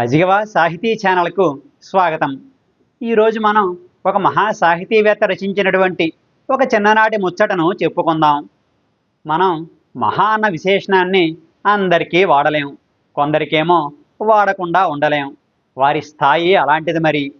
మజిగవ సాహితీ ఛానల్కు స్వాగతం. ఈరోజు మనం ఒక మహా సాహితీవేత్త రచించినటువంటి ఒక చిన్ననాటి ముచ్చటను చెప్పుకుందాం. మనం మహా అన్న విశేషణాన్ని అందరికీ వాడలేం. కొందరికేమో వాడకుండా ఉండలేం. వారి స్థాయి అలాంటిది మరి.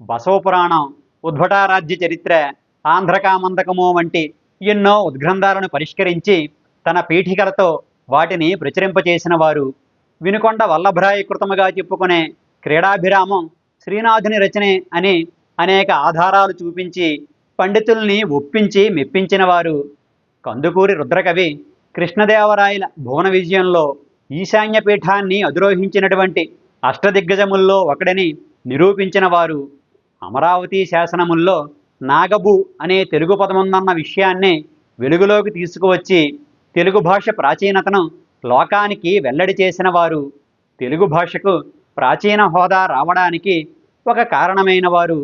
బసవపురాణం ఉద్భటారాజ్య చరిత్ర ఆంధ్రకామందకము వంటి ఎన్నో ఉద్గ్రంథాలను పరిష్కరించి తన పీఠికలతో వాటిని ప్రచురింపచేసిన వారు వినుకొండ వల్లభరాయ కృతముగా చెప్పుకునే క్రీడాభిరామం శ్రీనాథుని రచనే అని అనేక ఆధారాలు చూపించి పండితుల్ని ఒప్పించి మెప్పించిన వారు కందుకూరి రుద్రకవి కృష్ణదేవరాయల భువన విజయంలో ఈశాన్య పీఠాన్ని అధిరోహించినటువంటి అష్టదిగ్గజముల్లో ఒకడని నిరూపించిన వారు అమరావతి శాసనముల్లో నాగబు అనే తెలుగు పదముందన్న విషయాన్ని వెలుగులోకి తీసుకువచ్చి తెలుగు భాష ప్రాచీనతను లోకానికి వెల్లడి చేసిన వారు. తెలుగు భాషకు ప్రాచీన హోదా రావడానికి ఒక కారణమైన వారు.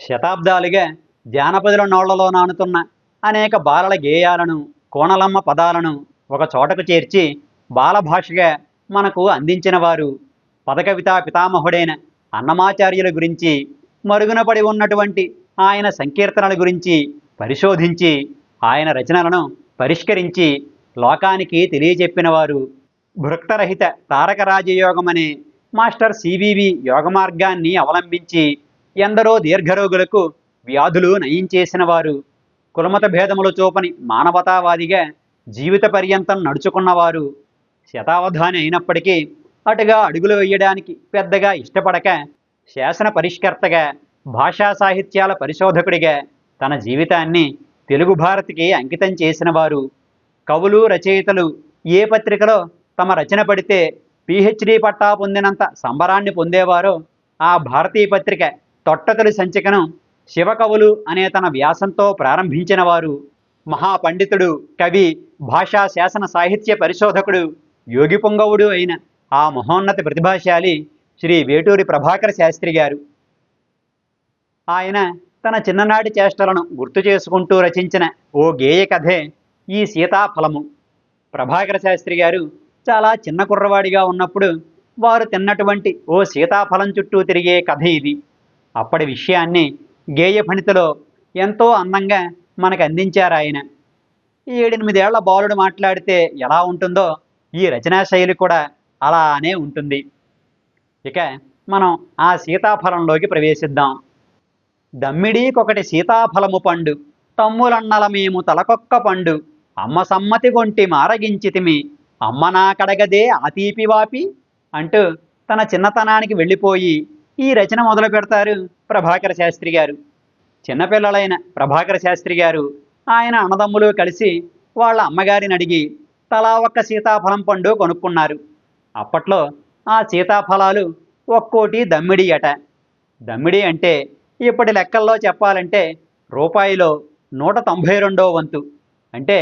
శతాబ్దాలుగా జానపదుల నోళ్ళలో నానుతున్న అనేక బాలల గేయాలను కోణలమ్మ పదాలను ఒక చోటకు చేర్చి బాలభాషగా మనకు అందించిన వారు. పదకవితా పితామహుడైన అన్నమాచార్యుల గురించి మరుగున పడి ఉన్నటువంటి ఆయన సంకీర్తనల గురించి పరిశోధించి ఆయన రచనలను పరిష్కరించి లోకానికి తెలియజెప్పినవారు. భృక్తరహిత తారక రాజయోగం అనే మాస్టర్ సివివి యోగ మార్గాన్ని అవలంబించి ఎందరో దీర్ఘరోగులకు వ్యాధులు నయం చేసిన వారు కులమత భేదములు చూపని మానవతావాదిగా జీవిత పర్యంతం నడుచుకున్నవారు. శతావధాని అయినప్పటికీ అటుగా అడుగులు వేయడానికి పెద్దగా ఇష్టపడక శాసన పరిష్కర్తగా భాషా సాహిత్యాల పరిశోధకుడిగా తన జీవితాన్ని తెలుగు భారతికి అంకితం చేసినవారు. కవులు రచయితలు ఏ పత్రికలో తమ రచన పడితే పిహెచ్డి పట్టా పొందినంత సంబరాన్ని పొందేవారో ఆ భారతీయ పత్రిక తొట్టతొలి సంచికను శివకవులు అనే తన వ్యాసంతో ప్రారంభించిన వారు మహాపండితుడు కవి భాషా శాసన సాహిత్య పరిశోధకుడు యోగి పొంగవుడు అయిన ఆ మహోన్నత ప్రతిభాశాలి శ్రీ వేటూరి ప్రభాకర శాస్త్రి గారు. ఆయన తన చిన్ననాటి చేష్టలను గుర్తు చేసుకుంటూ రచించిన ఓ గేయ కథే ఈ సీతాఫలము. ప్రభాకర శాస్త్రి గారు చాలా చిన్న కుర్రవాడిగా ఉన్నప్పుడు వారు తిన్నటువంటి ఓ సీతాఫలం చుట్టూ తిరిగే కథ ఇది. అప్పటి విషయాన్ని గేయ ఫణితలో ఎంతో అందంగా మనకు అందించారు ఆయన. ఏడెనిమిదేళ్ళ బాలుడు మాట్లాడితే ఎలా ఉంటుందో ఈ రచనా శైలి కూడా అలానే ఉంటుంది. ఇక మనం ఆ సీతాఫలంలోకి ప్రవేశిద్దాం. దమ్మిడీకొకటి సీతాఫలము పండు తమ్ములన్నల మేము తలకొక్క పండు అమ్మ సమ్మతి గొంటి మారగించితిమి. అమ్మ నా కడగదే అతీపి వాపి అంటూ తన చిన్నతనానికి వెళ్ళిపోయి ఈ రచన మొదలు పెడతారు ప్రభాకర శాస్త్రి గారు. చిన్నపిల్లలైన ప్రభాకర శాస్త్రి గారు ఆయన అన్నదమ్ములు కలిసి వాళ్ళ అమ్మగారిని అడిగి తలా ఒక్క సీతాఫలం పండు కొనుక్కున్నారు. అప్పట్లో ఆ సీతాఫలాలు ఒక్కోటి దమ్మిడి అట. దమ్మిడి అంటే ఇప్పటి లెక్కల్లో చెప్పాలంటే రూపాయిలో నూట తొంభై రెండో వంతు. అంటే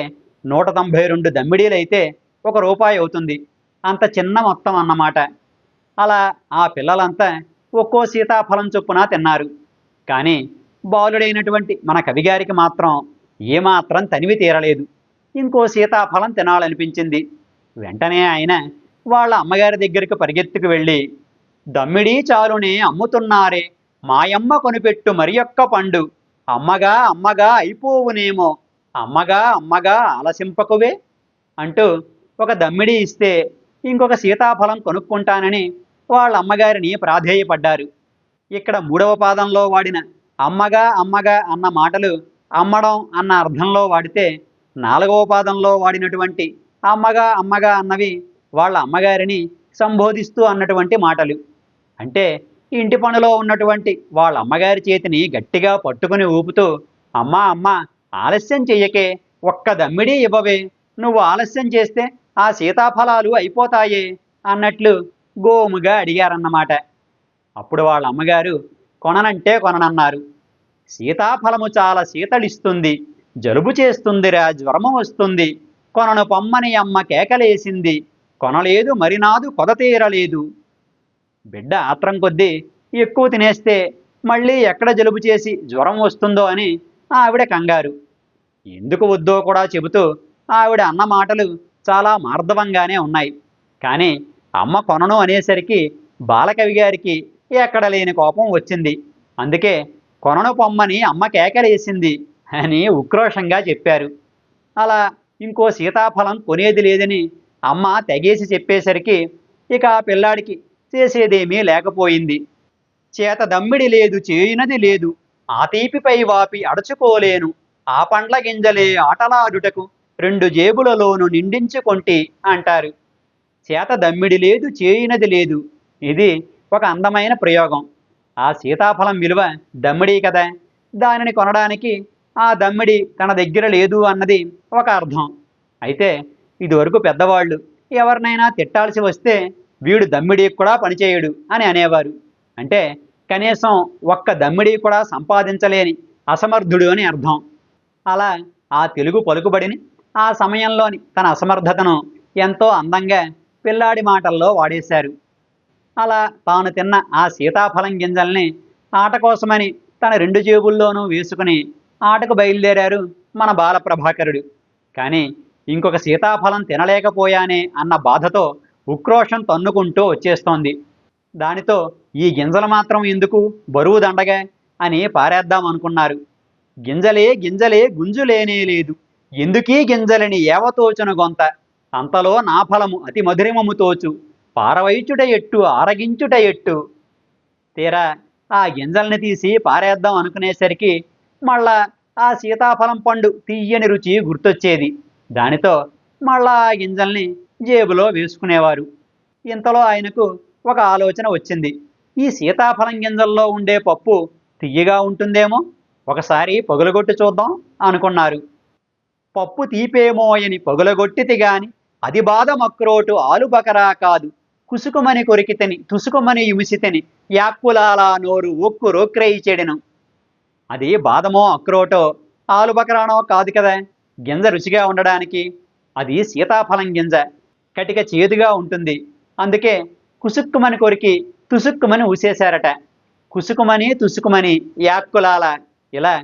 నూట తొంభై రెండు దమ్మిడీలు అయితే ఒక రూపాయి అవుతుంది. అంత చిన్న మొత్తం అన్నమాట. అలా ఆ పిల్లలంతా ఒక్కో సీతాఫలం చొప్పున తిన్నారు. కానీ బాలుడైనటువంటి మన కవిగారికి మాత్రం ఏమాత్రం తనివి తీరలేదు. ఇంకో సీతాఫలం తినాలనిపించింది. వెంటనే ఆయన వాళ్ళ అమ్మగారి దగ్గరికి పరిగెత్తుకు వెళ్ళి దమ్మిడి చాలునే అమ్ముతున్నారే మాయమ్మ కొనిపెట్టు మరి యొక్క పండు. అమ్మగా అమ్మగా అయిపోవునేమో. అమ్మగా అమ్మగా ఆలసింపకువే అంటూ ఒక దమ్మిడి ఇస్తే ఇంకొక సీతాఫలం కొనుక్కుంటానని వాళ్ళ అమ్మగారిని ప్రాధేయపడ్డారు. ఇక్కడ మూడవ పాదంలో వాడిన అమ్మగా అమ్మగా అన్న మాటలు అమ్మడం అన్న అర్థంలో వాడితే నాలుగవ పాదంలో వాడినటువంటి అమ్మగా అమ్మగా అన్నవి వాళ్ళ అమ్మగారిని సంబోధిస్తూ అన్నటువంటి మాటలు. అంటే ఇంటి పనిలో ఉన్నటువంటి వాళ్ళ అమ్మగారి చేతిని గట్టిగా పట్టుకుని ఊపుతూ అమ్మా అమ్మా ఆలస్యం చెయ్యకే ఒక్క దమ్మిడీ ఇవ్వవే. నువ్వు ఆలస్యం చేస్తే ఆ సీతాఫలాలు అయిపోతాయే అన్నట్లు గోముగా అడిగారన్నమాట. అప్పుడు వాళ్ళ అమ్మగారు కొననంటే కొననన్నారు. సీతాఫలము చాలా శీతలిస్తుంది. జలుబు చేస్తుందిరా జ్వరము వస్తుంది. కొనను పొమ్మని అమ్మ కేకలేసింది. కొనలేదు మరి నాదు కొద తీరలేదు. బిడ్డ ఆత్రం కొద్దీ ఎక్కువ తినేస్తే మళ్ళీ ఎక్కడ జలుబు చేసి జ్వరం వస్తుందో అని ఆవిడ కంగారు. ఎందుకు వద్దో కూడా చెబుతూ ఆవిడ అన్న మాటలు చాలా మార్దవంగానే ఉన్నాయి. కానీ అమ్మ కొనను అనేసరికి బాలకవి గారికి ఎక్కడ లేని కోపం వచ్చింది. అందుకే కొనను పొమ్మని అమ్మ కేకలేసింది అని ఉక్రోషంగా చెప్పారు. అలా ఇంకో సీతాఫలం కొనేది లేదని అమ్మ తెగేసి చెప్పేసరికి ఇక ఆ పిల్లాడికి చేసేదేమీ లేకపోయింది. చేత దమ్మిడి లేదు చేయునది లేదు. ఆ తీపిపై వాపి అడచుకోలేను. ఆ పండ్ల గింజలే ఆటలాడుటకు రెండు జేబులలోను నిండించుకొంటి అంటారు. చేత దమ్మిడి లేదు చేయినది లేదు. ఇది ఒక అందమైన ప్రయోగం. ఆ సీతాఫలం విలువ దమ్మిడి కదా. దానిని కొనడానికి ఆ దమ్మిడి తన దగ్గర లేదు అన్నది ఒక అర్థం. అయితే ఇదివరకు పెద్దవాళ్ళు ఎవరినైనా తిట్టాల్సి వస్తే వీడు దమ్మిడి కూడా పనిచేయడు అని అనేవారు. అంటే కనీసం ఒక్క దమ్మిడి కూడా సంపాదించలేని అసమర్థుడు అని అర్థం. అలా ఆ తెలుగు పలుకుబడిని ఆ సమయంలోని తన అసమర్థతను ఎంతో అందంగా పిల్లాడి మాటల్లో వాడేశారు. అలా తాను తిన్న ఆ సీతాఫలం గింజల్ని ఆట కోసమని తన రెండు జేబుల్లోనూ వేసుకుని ఆటకు బయలుదేరారు మన బాలప్రభాకరుడు. కానీ ఇంకొక సీతాఫలం తినలేకపోయానే అన్న బాధతో ఉక్రోషం తన్నుకుంటూ వచ్చేస్తోంది. దానితో ఈ గింజలు మాత్రం ఎందుకు? బరువు దండగా అని పారేద్దాం అనుకున్నారు. గింజలే గింజలే గుంజులేనే లేదు. ఎందుకీ గింజలని ఏవతోచును గొంత? అంతలో నా ఫలము అతి మధురిమము తోచు. పారవైచుట ఎట్టు ఆరగించుట ఎట్టు? తీరా ఆ గింజల్ని తీసి పారేద్దాం అనుకునేసరికి మళ్ళా ఆ సీతాఫలం పండు తీయని రుచి గుర్తొచ్చేది. దానితో మళ్ళా ఆ గింజల్ని జేబులో వేసుకునేవారు. ఇంతలో ఆయనకు ఒక ఆలోచన వచ్చింది. ఈ సీతాఫలం గింజల్లో ఉండే పప్పు తియ్యగా ఉంటుందేమో? ఒకసారి పగులగొట్టి చూద్దాం అనుకున్నారు. పప్పు తీపేమోయని పగులగొట్టితి గాని అది బాధ మక్రోటు ఆలుబకరా కాదు. కుసుకుమని కొరికితని తుసుకుమని యుమిసితని యాక్కులాలా నోరు ఒక్కు రోక్రయి చెడెను. అది బాదమో అక్రోటో ఆలుబకరానో కాదు కదా? గింజ రుచిగా ఉండడానికి అది సీతాఫలం గింజ. కటిక చేదుగా ఉంటుంది. అందుకే కుసుక్కుమని కొరికి తుసుక్కుమని ఊసేశారట. కుసుకుమని తుసుకుమని యాక్కులాల ఇలా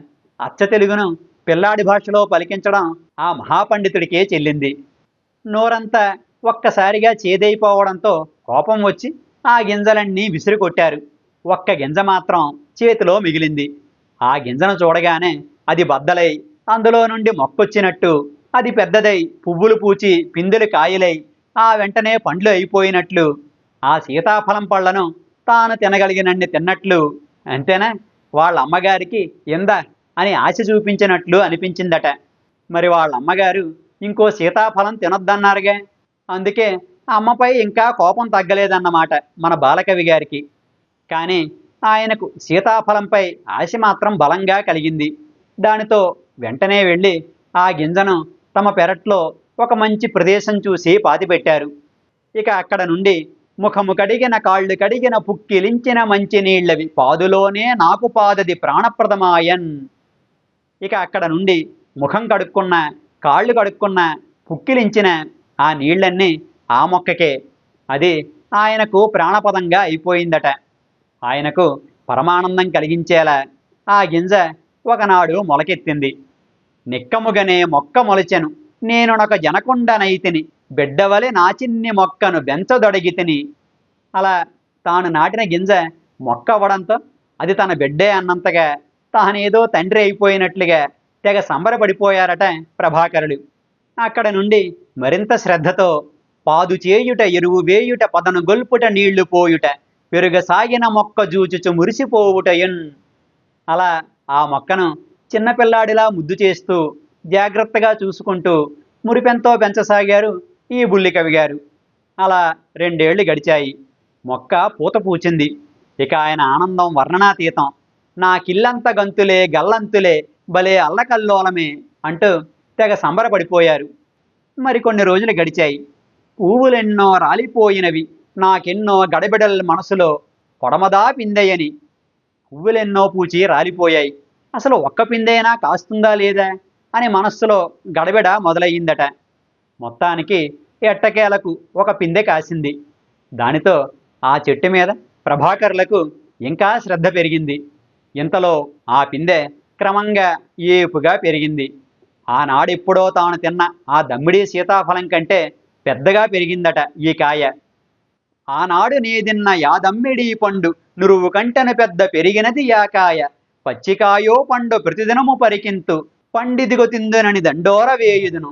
అచ్చ తెలుగును పిల్లాడి భాషలో పలికించడం ఆ మహాపండితుడికే చెల్లింది. నోరంతా ఒక్కసారిగా చేదైపోవడంతో కోపం వచ్చి ఆ గింజలన్నీ విసిరి కొట్టారు. ఒక్క గింజ మాత్రం చేతిలో మిగిలింది. ఆ గింజను చూడగానే అది బద్దలై అందులో నుండి మొక్కొచ్చినట్టు అది పెద్దదై పువ్వులు పూచి పిందెలు కాయలై ఆ వెంటనే పండ్లు అయిపోయినట్లు ఆ సీతాఫలం పళ్ళను తాను తినగలిగినన్ని తిన్నట్లు. అంతేనా? వాళ్ళ అమ్మగారికి ఎందా? అని ఆశ చూపించినట్లు అనిపించిందట. మరి వాళ్ళ అమ్మగారు ఇంకో సీతాఫలం తినొద్దన్నారుగా. అందుకే అమ్మపై ఇంకా కోపం తగ్గలేదన్నమాట మన బాలకవి గారికి. కానీ ఆయనకు సీతాఫలంపై ఆశ మాత్రం బలంగా కలిగింది. దానితో వెంటనే వెళ్ళి ఆ గింజను తమ పెరట్లో ఒక మంచి ప్రదేశం చూసి పాతిపెట్టారు. ఇక అక్కడ నుండి ముఖము కడిగిన కాళ్ళు కడిగిన పుక్కిలించిన మంచి నీళ్ళవి. పాదులోనే నాకు పాదది ప్రాణప్రదమాయన్. ఇక అక్కడ నుండి ముఖం కడుక్కున్న కాళ్ళు కడుక్కున్న పుక్కిలించిన ఆ నీళ్ళన్నీ ఆ మొక్కకే. అది ఆయనకు ప్రాణపదంగా అయిపోయిందట. ఆయనకు పరమానందం కలిగించేలా ఆ గింజ ఒకనాడు మొలకెత్తింది. నిక్కముగనే మొక్క మొలచెను. నేనునొక జనకుండనైతిని బిడ్డవలే నాచిన్ని మొక్కను బెంచదొడిగితిని. అలా తాను నాటిన గింజ మొక్క అవ్వడంతో అది తన బిడ్డే అన్నంతగా తానేదో తండ్రి అయిపోయినట్లుగా తెగ సంబరపడిపోయారట ప్రభాకరులు. అక్కడ నుండి మరింత శ్రద్ధతో పాదు చేయుట ఎరువు వేయుట పదను గొల్పుట నీళ్ళు పోయుట పెరుగసాగిన మొక్క జూచుచు మురిసిపోవుటయన్ అలా ఆ మొక్కను చిన్నపిల్లాడిలా ముద్దు చేస్తూ జాగ్రత్తగా చూసుకుంటూ మురిపెంతో పెంచసాగారు ఈ బుల్లికవి గారు. అలా రెండేళ్ళు గడిచాయి. మొక్క పూత పూచింది. ఇక ఆయన ఆనందం వర్ణనాతీతం. నాకిల్లంత గంతులే గల్లంతులే భలే అల్లకల్లోలమే అంటూ తెగ సంబరపడిపోయారు. మరికొన్ని రోజులు గడిచాయి. పువ్వులెన్నో రాలిపోయినవి. నాకెన్నో గడబిడల మనసులో పొడమదా పిందెయని. పువ్వులెన్నో పూచి రాలిపోయాయి. అసలు ఒక్క పిందైనా కాస్తుందా లేదా అని మనస్సులో గడబిడ మొదలయ్యిందట. మొత్తానికి ఎట్టకేలకు ఒక పిందె కాసింది. దానితో ఆ చెట్టు మీద ప్రభాకర్లకు ఇంకా శ్రద్ధ పెరిగింది. ఇంతలో ఆ పిందె క్రమంగా ఏపుగా పెరిగింది. ఆనాడెప్పుడో తాను తిన్న ఆ దమ్మిడి సీతాఫలం కంటే పెద్దగా పెరిగిందట ఈ కాయ. ఆనాడు నేదిన్న యాదమ్మిడి పండు నురువు కంటెను పెద్ద పెరిగినది యాకాయ పచ్చికాయో పండు ప్రతిదినము పరికింతు పండిదిగో తిందునని దండోర వేయుదును.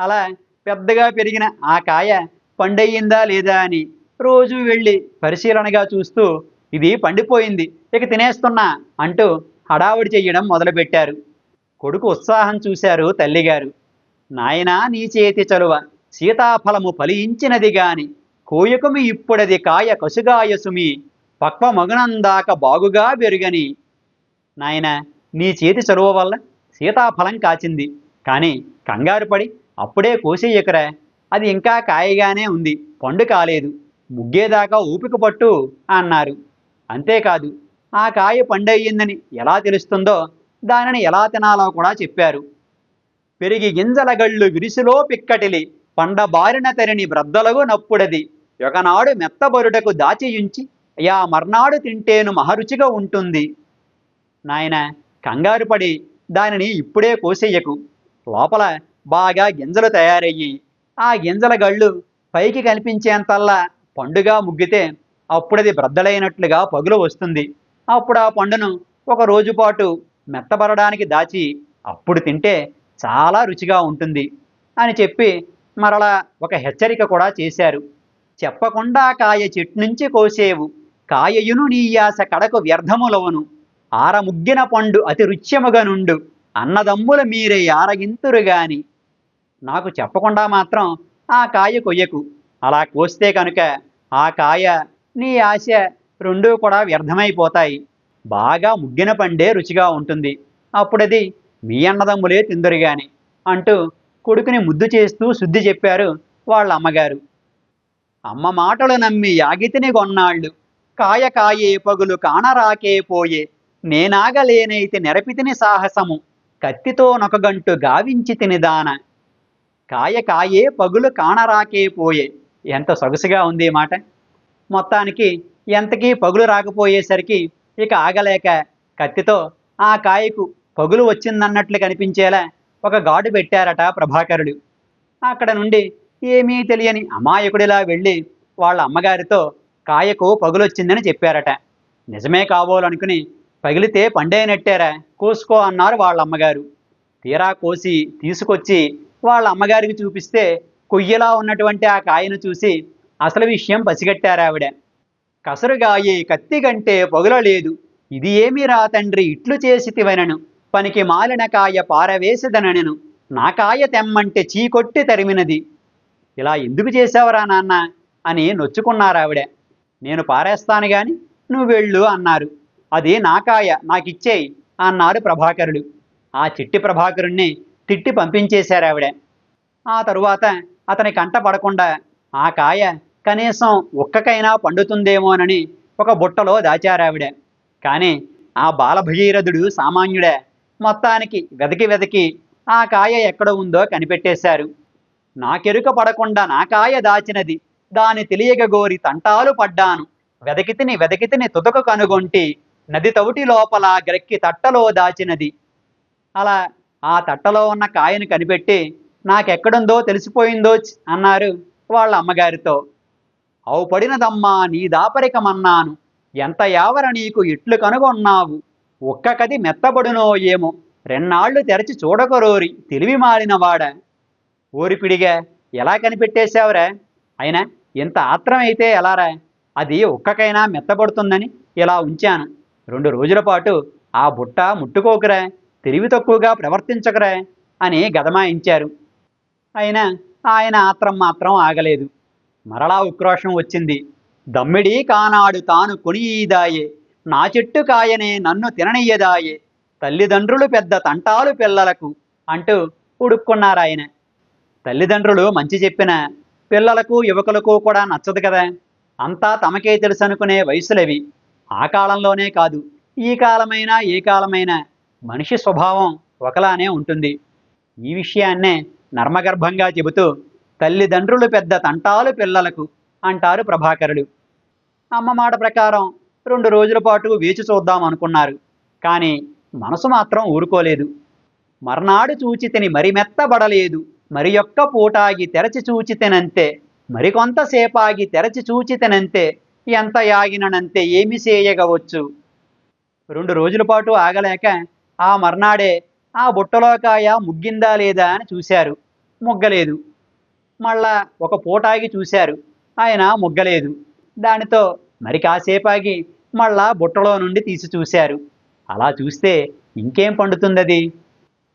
అలా పెద్దగా పెరిగిన ఆ కాయ పండయ్యిందా లేదా అని రోజు వెళ్ళి పరిశీలనగా చూస్తూ ఇది పండిపోయింది ఇక తినేస్తున్నా అంటూ హడావుడి చెయ్యడం మొదలుపెట్టారు. కొడుకు ఉత్సాహం చూశారు తల్లిగారు. నాయనా నీ చేతి చలువ సీతాఫలము ఫలించినది గాని కోయకుమి ఇప్పుడది కాయ కసుగాయసుమి పక్వ మగునందాక బాగుగా పెరుగని నాయన నీ చేతి చలువ వల్ల సీతాఫలం కాచింది కానీ కంగారు పడి అప్పుడే కోసేయకరా. అది ఇంకా కాయగానే ఉంది. పండు కాలేదు. ముగ్గేదాకా ఊపిక పట్టు అన్నారు. అంతేకాదు ఆ కాయ పండయ్యిందని ఎలా తెలుస్తుందో దానిని ఎలా తినాలో కూడా చెప్పారు. పెరిగి గింజల గళ్ళు విరిసిలో పిక్కటిలి పండబారిన తరిని బ్రద్దలగు నప్పుడది. ఒకనాడు మెత్తబరుటకు దాచియుంచి యా మర్నాడు తింటేను మహరుచిగా ఉంటుంది. నాయన కంగారు పడి దానిని ఇప్పుడే కోసేయకు. లోపల బాగా గింజలు తయారయ్యి ఆ గింజల గళ్ళు పైకి కనిపించేంతల్లా పండుగా ముగ్గితే అప్పుడది బ్రద్దలైనట్లుగా పగులు వస్తుంది. అప్పుడు ఆ పండును ఒక రోజు పాటు మెత్తబరడానికి దాచి అప్పుడు తింటే చాలా రుచిగా ఉంటుంది అని చెప్పి మరలా ఒక హెచ్చరిక కూడా చేశారు. చెప్పకుండా కాయ చెట్టు నుంచి కోసేవు కాయయును నీయాస కడకు వ్యర్థములవును ఆరముగ్గిన పండు అతి రుచ్యముగా నుండు అన్నదమ్ముల మీరే ఆరగింతురుగాని నాకు చెప్పకుండా మాత్రం ఆ కాయ కొయ్యకు. అలా కోస్తే కనుక ఆ కాయ నీ ఆశ రెండూ కూడా వ్యర్థమైపోతాయి. బాగా ముగ్గిన పండే రుచిగా ఉంటుంది. అప్పుడది మీ అన్నదమ్ములే తిందురుగాని అంటూ కొడుకుని ముద్దు చేస్తూ శుద్ధి చెప్పారు వాళ్ళ అమ్మగారు అమ్మ మాటలు నమ్మి యాగితిని కొన్నాళ్ళు. కాయ కాయే పగులు కానరాకే పోయే నేనాగలేనైతే నెరపితిని సాహసము. కత్తితో నొకగంటు గావించి తినిదాన కాయ కాయే పగులు కానరాకే పోయే. ఎంత సొగసుగా ఉంది ఈ మాట. మొత్తానికి ఎంతకీ పగులు రాకపోయేసరికి ఇక ఆగలేక కత్తితో ఆ కాయకు పగులు వచ్చిందన్నట్లు కనిపించేలా ఒక గాడు పెట్టారట ప్రభాకరుడు. అక్కడ నుండి ఏమీ తెలియని అమాయకుడిలా వెళ్ళి వాళ్ళ అమ్మగారితో కాయకు పగులొచ్చిందని చెప్పారట. నిజమే కాబోలనుకుని పగిలితే పండే నెట్టారా కోసుకో అన్నారు వాళ్ళ అమ్మగారు. తీరా కోసి తీసుకొచ్చి వాళ్ళ అమ్మగారికి చూపిస్తే కొయ్యలా ఉన్నటువంటి ఆ కాయను చూసి అసలు విషయం పసిగట్టారావిడ కసరుగాయే కత్తి కంటే పొగలలేదు ఇది ఏమి రా తండ్రి ఇట్లు చేసి తివనను. పనికి మాలిన కాయ పారవేసిదనను. నా కాయ తెమ్మంటే చీకొట్టి తరిమినది. ఇలా ఎందుకు చేసావురా నాన్న? అని నొచ్చుకున్నారావిడ. నేను పారేస్తాను గాని నువ్వు వెళ్ళు అన్నారు. అది నా కాయ నాకిచ్చేయి అన్నారు ప్రభాకరుడు ఆ చిట్టి ప్రభాకరుణ్ణి తిట్టి పంపించేశారావిడ ఆ తరువాత అతని కంట పడకుండా ఆ కాయ కనీసం ఒక్కకైనా పండుతుందేమోనని ఒక బుట్టలో దాచారావిడ కానీ ఆ బాలభగీరథుడు సామాన్యుడే మొత్తానికి వెదకి వెదకి ఆ కాయ ఎక్కడ ఉందో కనిపెట్టేశారు. నాకెరుక పడకుండా నా కాయ దాచినది దాని తెలియక గోరి తంటాలు పడ్డాను. వెదకితిని వెదకితిని తుదక కనుగొంటి నది తవుటి లోపల గ్రక్కి తట్టలో దాచినది. అలా ఆ తట్టలో ఉన్న కాయను కనిపెట్టి నాకెక్కడుందో తెలిసిపోయిందో అన్నారు వాళ్ళ అమ్మగారితో. అవు పడినదమ్మా నీ దాపరికమన్నాను. ఎంత యావర నీకు ఇట్లు కనుగొన్నావు? ఒక్క కది మెత్తబడునో ఏమో. రెన్నాళ్ళు తెరచి చూడకరోరి తెలివి మారినవాడ ఓరిపిడిగా ఎలా కనిపెట్టేశావురా? అయినా ఇంత ఆత్రమైతే ఎలారా? అది ఒక్కకైనా మెత్తబడుతుందని ఇలా ఉంచాను. రెండు రోజుల పాటు ఆ బుట్ట ముట్టుకోకురా. తెలివి తక్కువగా ప్రవర్తించకరే అని గదమాయించారు. అయినా ఆయన ఆత్రం మాత్రం ఆగలేదు. మరలా ఉక్రోషం వచ్చింది. దమ్మిడి కానాడు తాను కొనియదాయే నా చెట్టు కాయనే నన్ను తిననీయదాయే తల్లిదండ్రులు పెద్ద తంటాలు పిల్లలకు అంటూ ఉడుక్కున్నారు ఆయన. తల్లిదండ్రులు మంచి చెప్పిన పిల్లలకు యువకులకు కూడా నచ్చదు కదా. అంతా తమకే తెలుసు అనుకునే వయసులవి. ఆ కాలంలోనే కాదు ఈ కాలమైనా ఏ కాలమైనా మనిషి స్వభావం ఒకలానే ఉంటుంది. ఈ విషయాన్నే నర్మగర్భంగా చెబుతూ తల్లిదండ్రులు పెద్ద తంటాలు పిల్లలకు అంటారు ప్రభాకరుడు అమ్మ మాట ప్రకారం రెండు రోజుల పాటు వేచి చూద్దాం అనుకున్నారు. కానీ మనసు మాత్రం ఊరుకోలేదు. మర్నాడు చూచితిని మరి మెత్తబడలేదు. మరి యొక్క పూటాగి తెరచి చూచితెనంతే మరికొంతసేపాగి తెరచి చూచితనంతే ఎంత యాగిననంతే ఏమి చేయగవచ్చు రెండు రోజుల పాటు ఆగలేక ఆ మర్నాడే ఆ బుట్టలో కాయ ముగ్గిందా లేదా అని చూశారు. ముగ్గలేదు. మళ్ళా ఒక పూటాగి చూశారు. ఆయన ముగ్గలేదు. దానితో మరి కాసేపాగి మళ్ళా బుట్టలో నుండి తీసి చూశారు. అలా చూస్తే ఇంకేం పండుతుందది?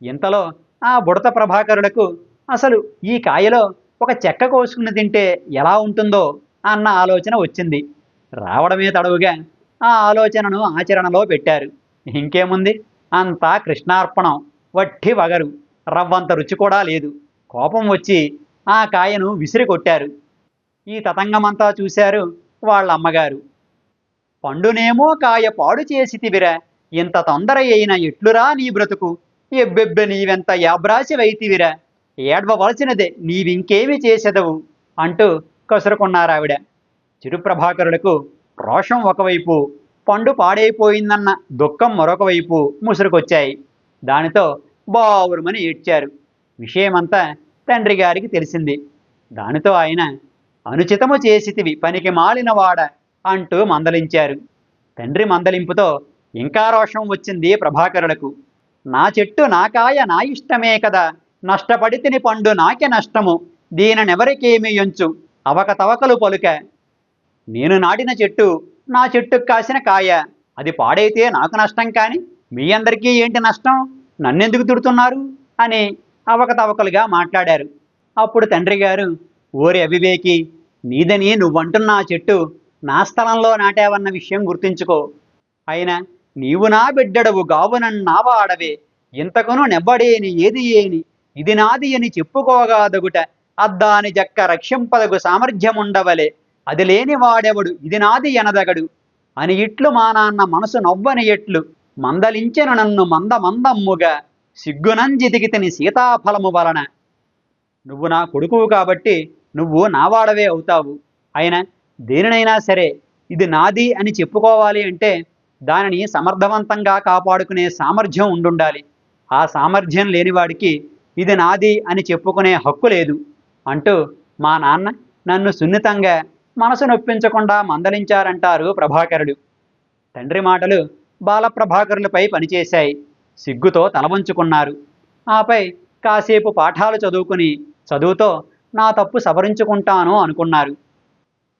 ఇంతలో ఆ బుడత ప్రభాకరులకు అసలు ఈ కాయలో ఒక చెక్క కోసుకుని తింటే ఎలా ఉంటుందో అన్న ఆలోచన వచ్చింది. రావడమే తడవుగా ఆ ఆలోచనను ఆచరణలో పెట్టారు. ఇంకేముంది? అంతా కృష్ణార్పణం. వట్టి వగరు. రవ్వంత రుచి కూడా లేదు. కోపం వచ్చి ఆ కాయను విసిరి కొట్టారు. ఈ తతంగమంతా చూశారు వాళ్ళ అమ్మగారు పండునేమో కాయ పాడు చేసి తివిరా. ఇంత తొందర అయిన ఎట్లురా నీ బ్రతుకు? ఎబ్బెబ్బె నీవెంత యాబ్రాసి వైతివిరా? ఏడ్వవలసినదే నీవింకేమి చేసెదవు? అంటూ కసురుకున్నారావిడ. చిరుప్రభాకరులకు రోషం ఒకవైపు పండు పాడైపోయిందన్న దుఃఖం మరొక వైపు ముసురుకొచ్చాయి. దానితో బావురుమని ఏడ్చారు. విషయమంతా తండ్రి గారికి తెలిసింది. దానితో ఆయన అనుచితము చేసితివి పనికి మాలినవాడ అంటూ మందలించారు. తండ్రి మందలింపుతో ఇంకా రోషం వచ్చింది ప్రభాకరులకు. నా చెట్టు నాకాయ నా ఇష్టమే కదా నష్టపడితిని పండు నాకే నష్టము దీననెవరికేమి ఎంచు అవకతవకలు పలుక. నేను నాటిన చెట్టు నా చెట్టుకు కాసిన కాయ. అది పాడైతే నాకు నష్టం కానీ మీ అందరికీ ఏంటి నష్టం? నన్నెందుకు తిడుతున్నారు? అని అవకతవకలుగా మాట్లాడారు. అప్పుడు తండ్రి గారు ఓరి అవివేకి నీదని నువ్వంటున్న ఆ చెట్టు నా స్థలంలో నాటావన్న విషయం గుర్తుంచుకో. అయినా నీవు నా బిడ్డడవు గావునన్నావా అడవే ఇంతకును నెబ్బడేని ఏది ఏని? ఇది నాది అని చెప్పుకోగాదగుట అద్దాని జక్క రక్షింపదగు సామర్థ్యముండవలే. అది లేని వాడెవడు? ఇది నాది ఎనదగడు. అని ఇట్లు మా నాన్న మనసు నవ్వని ఎట్లు మందలించెను నన్ను మంద మందమ్ముగా సిగ్గునంజితికితిని సీతాఫలము వలన. నువ్వు నా కొడుకువు కాబట్టి నువ్వు నావాడవే అవుతావు. అయినా దేనినైనా సరే ఇది నాది అని చెప్పుకోవాలి అంటే దానిని సమర్థవంతంగా కాపాడుకునే సామర్థ్యం ఉండుండాలి. ఆ సామర్థ్యం లేనివాడికి ఇది నాది అని చెప్పుకునే హక్కు లేదు. అంటూ మా నాన్న నన్ను సున్నితంగా మనసు నొప్పించకుండా మందలించారంటారు ప్రభాకరుడు. తండ్రి మాటలు బాలప్రభాకరులపై పనిచేశాయి. సిగ్గుతో తలవంచుకున్నారు ఆపై కాసేపు పాఠాలు చదువుకుని చదువుతో నా తప్పు సవరించుకుంటాను అనుకున్నారు.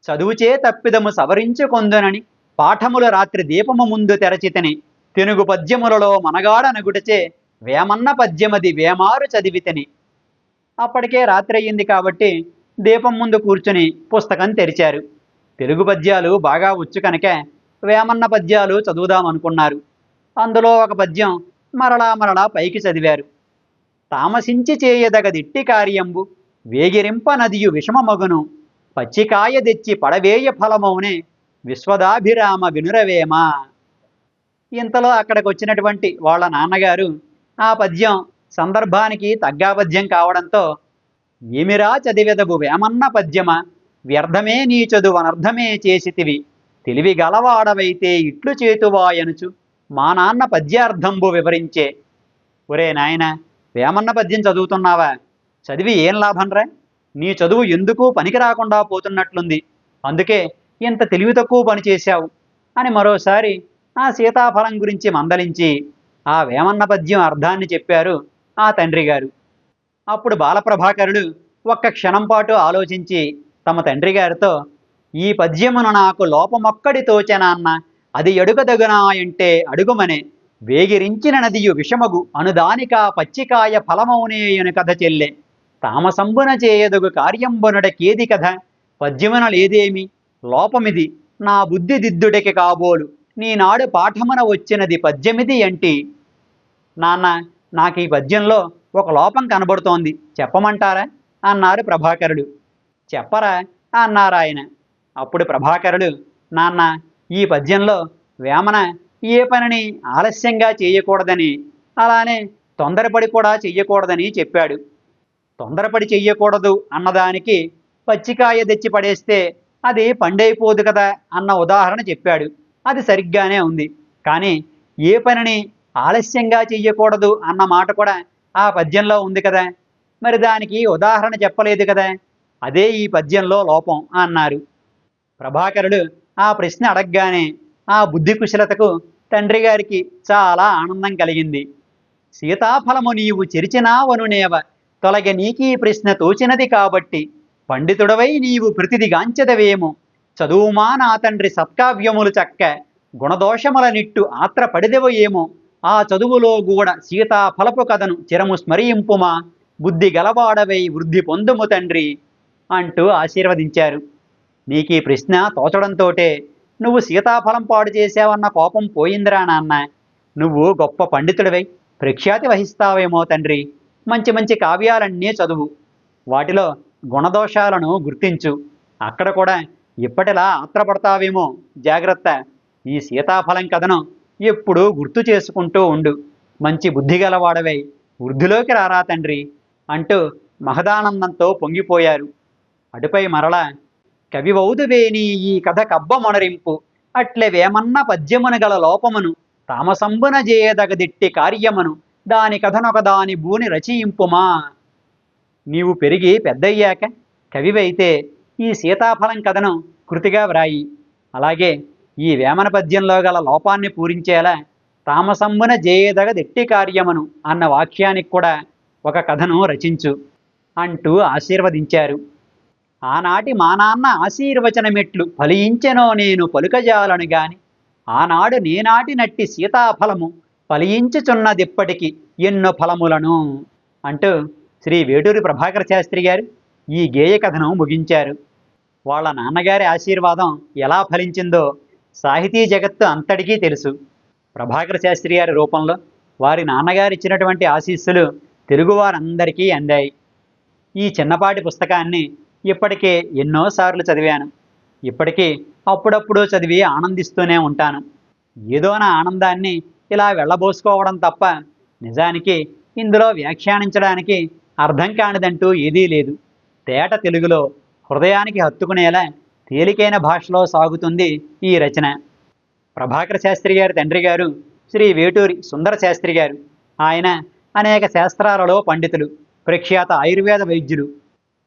చదువుచే తప్పిదము సవరించుకొందునని పాఠముల రాత్రి దీపము ముందు తెరచితని తెనుగు పద్యములలో మనగాడనగుటచే వేమన్న పద్యమది వేమారు చదివితని అప్పటికే రాత్రి అయ్యింది కాబట్టి దీపం ముందు కూర్చుని పుస్తకం తెరిచారు. తెలుగు పద్యాలు బాగా వచ్చు కనుక వేమన్న పద్యాలు చదువుదామనుకున్నారు అందులో ఒక పద్యం మరలా మరలా పైకి చదివారు. తామసించి చేయదగదిట్టి కార్యంబు వేగిరింప నదియు విషమమగును పచ్చికాయ తెచ్చి పడవేయ ఫలమౌనే విశ్వదాభిరామ వినురవేమ? ఇంతలో అక్కడికి వచ్చినటువంటి వాళ్ళ నాన్నగారు ఆ పద్యం సందర్భానికి తగ్గా పద్యం కావడంతో ఏమిరా చదివెదబు వేమన్న పద్యమ? వ్యర్థమే నీ చదువు అనర్థమే చేసితివి. తెలివి గలవాడవైతే ఇట్లు చేతువాయనుచు. మా నాన్న పద్యార్థంబు వివరించే. ఒరే నాయన వేమన్న పద్యం చదువుతున్నావా? చదివి ఏం లాభంరా? నీ చదువు ఎందుకు పనికి రాకుండా పోతున్నట్లుంది? అందుకే ఇంత తెలివి తక్కువ పని చేశావు అని మరోసారి ఆ సీతాఫలం గురించి మందలించి ఆ వేమన్న పద్యం అర్థాన్ని చెప్పారు ఆ తండ్రి గారు అప్పుడు బాలప్రభాకరుడు ఒక్క క్షణం పాటు ఆలోచించి తమ తండ్రి గారితో ఈ పద్యమును నాకు లోపమొక్కడి తోచెనాన్న అది ఎడుగదగునా అంటే అడుగుమనే. వేగిరించిన నదియు విషమగు అనుదానిక పచ్చికాయ ఫలమౌనేయుని కథ చెల్లె. తామసంబున చేయదుగు కార్యంబునుడకేది కథ? పద్యమున లేదేమి? లోపమిది. నా బుద్ధి దిద్దుడికి కాబోలు. నీనాడు పాఠమున వచ్చినది పద్యమిది అంటి నాన్న నాకు ఈ పద్యంలో ఒక లోపం కనబడుతోంది. చెప్పమంటారా? అన్నారు ప్రభాకరుడు. చెప్పరా? అన్నారు ఆయన. అప్పుడు ప్రభాకరుడు నాన్న ఈ పద్యంలో వేమన ఏ పనిని ఆలస్యంగా చేయకూడదని అలానే తొందరపడి కూడా చెయ్యకూడదని చెప్పాడు. తొందరపడి చెయ్యకూడదు అన్నదానికి పచ్చికాయ తెచ్చి పడేస్తే అది పండైపోదు కదా అన్న ఉదాహరణ చెప్పాడు. అది సరిగ్గానే ఉంది. కానీ ఏ పనిని ఆలస్యంగా చెయ్యకూడదు అన్న మాట కూడా ఆ పద్యంలో ఉంది కదా. మరి దానికి ఉదాహరణ చెప్పలేదు కదా. అదే ఈ పద్యంలో లోపం అన్నారు. ప్రభాకరుడు ఆ ప్రశ్న అడగగానే ఆ బుద్ధి కుశలతకు తండ్రి గారికి చాలా ఆనందం కలిగింది. సీతాఫలము నీవు చెరిచినావనునేవ తొలగ నీకీ ప్రశ్న తోచినది కాబట్టి పండితుడవై నీవు ప్రతిదిగాంచదవేమో చదువుమా నా తండ్రి సత్కావ్యములు చక్క గుణదోషముల నిట్టు ఆత్రపడిదెవ ఏమో ఆ చదువులో గూడ సీతాఫలపు కథను చిరము స్మరింపుమా? బుద్ధి గలవాడవై వృద్ధి పొందుము తండ్రి అంటూ ఆశీర్వదించారు. నీకీ ప్రశ్న తోచడంతోటే నువ్వు సీతాఫలం పాడు చేసావన్న కోపం పోయిందిరా నాన్న. నువ్వు గొప్ప పండితుడివై ప్రఖ్యాతి వహిస్తావేమో తండ్రి. మంచి మంచి కావ్యాలన్నీ చదువు. వాటిలో గుణదోషాలను గుర్తించు. అక్కడ కూడా ఇప్పటిలా ఆత్రపడతావేమో జాగ్రత్త. ఈ సీతాఫలం కథను ఎప్పుడూ గుర్తు చేసుకుంటూ ఉండు. మంచి బుద్ధి గలవాడవై. వృద్ధిలోకి రారా తండ్రి అంటూ మహదానందంతో పొంగిపోయారు. అటుపై మరల కవివౌదువేని ఈ కథ కబ్బమొనరింపు. అట్లే వేమన్న పద్యమున గల లోపమును. తామసంబున జేయదగదిట్టి కార్యమును. దాని కథనొక దాని భూని రచయింపుమా? నీవు పెరిగి పెద్దయ్యాక కవివైతే ఈ సీతాఫలం కథను కృతిగా వ్రాయి. అలాగే ఈ వేమన పద్యంలో గల లోపాన్ని పూరించేలా తామసంబున జేయదగదెట్టి కార్యమును అన్న వాక్యానికి కూడా ఒక కథను రచించు అంటూ ఆశీర్వదించారు. ఆనాటి మా నాన్న ఆశీర్వచనమెట్లు ఫలించెనో నేను పలుకజాలను గాని ఆనాడు నేనాటి నట్టి సీతాఫలము ఫలించుచున్నదిప్పటికి ఎన్నో ఫలములను అంటూ శ్రీ వేటూరి ప్రభాకర శాస్త్రి గారు ఈ గేయ కథను ముగించారు. వాళ్ళ నాన్నగారి ఆశీర్వాదం ఎలా ఫలించిందో సాహితీ జగత్తు అంతటికీ తెలుసు. ప్రభాకర శాస్త్రి గారి రూపంలో వారి నాన్నగారు ఇచ్చినటువంటి ఆశీస్సులు తెలుగువారందరికీ అందాయి. ఈ చిన్నపాటి పుస్తకాన్ని ఇప్పటికే ఎన్నోసార్లు చదివాను. ఇప్పటికీ అప్పుడప్పుడు చదివి ఆనందిస్తూనే ఉంటాను. ఏదో నా ఆనందాన్ని ఇలా వెళ్ళబోసుకోవడం తప్ప నిజానికి ఇందులో వ్యాఖ్యానించడానికి అర్థం కానిదంటూ ఏదీ లేదు. తేట తెలుగులో హృదయానికి హత్తుకునేలా తేలికైన భాషలో సాగుతుంది ఈ రచన. ప్రభాకర శాస్త్రి గారి తండ్రి గారు శ్రీ వేటూరి సుందర శాస్త్రి గారు ఆయన అనేక శాస్త్రాలలో పండితులు ప్రఖ్యాత ఆయుర్వేద వైద్యులు.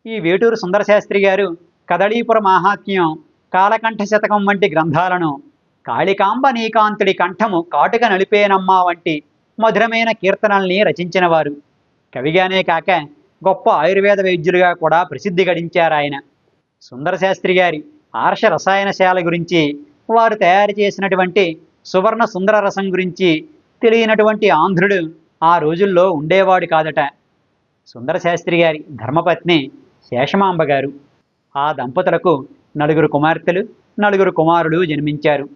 ఈ వేటూరు సుందర శాస్త్రి గారు కదళీపుర మాహాత్మ్యం కాలకంఠ శతకం వంటి గ్రంథాలను కాళికాంబ నీకాంతుడి కంఠము కాటుక నలిపేనమ్మా వంటి మధురమైన కీర్తనల్ని రచించినవారు. కవిగానే కాక గొప్ప ఆయుర్వేద వైద్యులుగా కూడా ప్రసిద్ధి గడించారు ఆయన సుందర శాస్త్రి గారి ఆర్ష రసాయనశాల గురించి వారు తయారు చేసినటువంటి సువర్ణ సుందర రసం గురించి తెలియనటువంటి ఆంధ్రుడు ఆ రోజుల్లో ఉండేవాడు కాదట. సుందర శాస్త్రి గారి ధర్మపత్ని శేషమాంబ గారు ఆ దంపతులకు నలుగురు కుమార్తెలు నలుగురు కుమారులు జన్మించారు.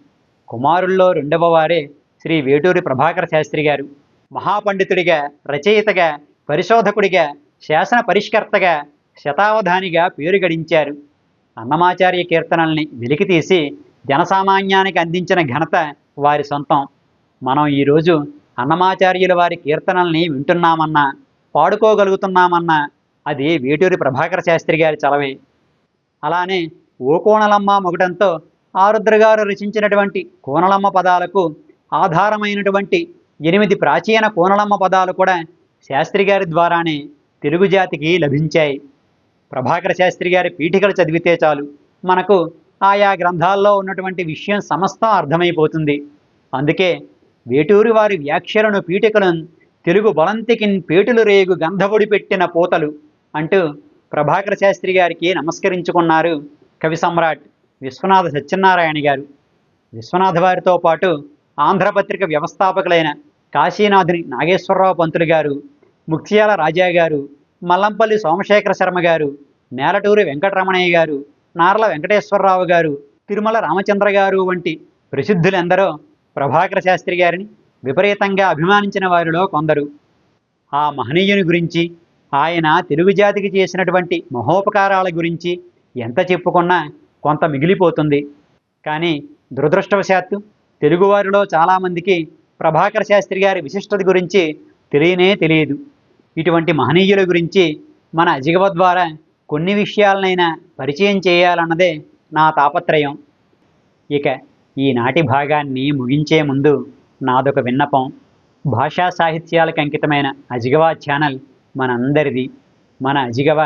కుమారుల్లో రెండవ వారే శ్రీ వేటూరి ప్రభాకర శాస్త్రి గారు. మహాపండితుడిగా రచయితగా పరిశోధకుడిగా శాసన పరిష్కర్తగా శతావధానిగా పేరు గడించారు. అన్నమాచార్య కీర్తనల్ని వెలికితీసి జనసామాన్యానికి అందించిన ఘనత వారి సొంతం. మనం ఈరోజు అన్నమాచార్యుల వారి కీర్తనల్ని వింటున్నామన్నా పాడుకోగలుగుతున్నామన్నా అది వేటూరి ప్రభాకర శాస్త్రి గారి చలవే. అలానే ఓ కోణలమ్మ మొగటంతో ఆరుద్ర గారు రచించినటువంటి కోనలమ్మ పదాలకు ఆధారమైనటువంటి ఎనిమిది ప్రాచీన కోనలమ్మ పదాలు కూడా శాస్త్రి గారి ద్వారానే తెలుగు జాతికి లభించాయి. ప్రభాకర శాస్త్రి గారి పీఠికలు చదివితే చాలు. మనకు ఆయా గ్రంథాల్లో ఉన్నటువంటి విషయం సమస్తం అర్థమైపోతుంది. అందుకే వేటూరి వారి వ్యాఖ్యలను పీఠికలను తెలుగు బలంతికిన్ పేటులు రేగు గంధవుడి పెట్టిన పోతలు అంటూ ప్రభాకర శాస్త్రి గారికి నమస్కరించుకున్నారు కవి సమ్రాట్ విశ్వనాథ సత్యనారాయణ గారు. విశ్వనాథ వారితో పాటు ఆంధ్రపత్రిక వ్యవస్థాపకులైన కాశీనాథుని నాగేశ్వరరావు పంతులు గారు ముక్త్యాల రాజా గారు మల్లంపల్లి సోమశేఖర శర్మ గారు నేలటూరి వెంకటరమణయ్య గారు నార్ల వెంకటేశ్వరరావు గారు తిరుమల రామచంద్ర గారు వంటి ప్రసిద్ధులెందరో ప్రభాకర శాస్త్రి గారిని విపరీతంగా అభిమానించిన వారిలో కొందరు. ఆ మహనీయుని గురించి ఆయన తెలుగు జాతికి చేసినటువంటి మహోపకారాల గురించి ఎంత చెప్పుకున్నా కొంత మిగిలిపోతుంది. కానీ దురదృష్టవశాత్తు తెలుగువారిలో చాలామందికి ప్రభాకర శాస్త్రి గారి విశిష్టత గురించి తెలియనే తెలియదు. ఇటువంటి మహనీయుల గురించి మన అజిగవ ద్వారా కొన్ని విషయాలనైనా పరిచయం చేయాలన్నదే నా తాపత్రయం. ఇక ఈనాటి భాగాన్ని ముగించే ముందు నాదొక విన్నపం. భాషా సాహిత్యాలకు అంకితమైన అజిగవ ఛానల్ మనందరిది. మన అజిగవ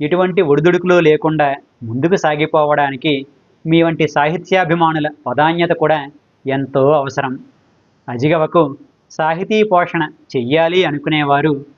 ఎటువంటి ఒడిదుడుకులు లేకుండా ముందుకు సాగిపోవడానికి మీ వంటి సాహిత్యాభిమానుల పదాన్యత కూడా ఎంతో అవసరం. అజిగవకు సాహితీ పోషణ చెయ్యాలి అనుకునేవారు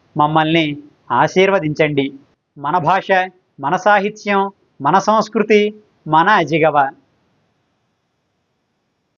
మమ్మల్ని ఆశీర్వదించండి. మన భాష మన సాహిత్యం మన సంస్కృతి మన అజిగవ.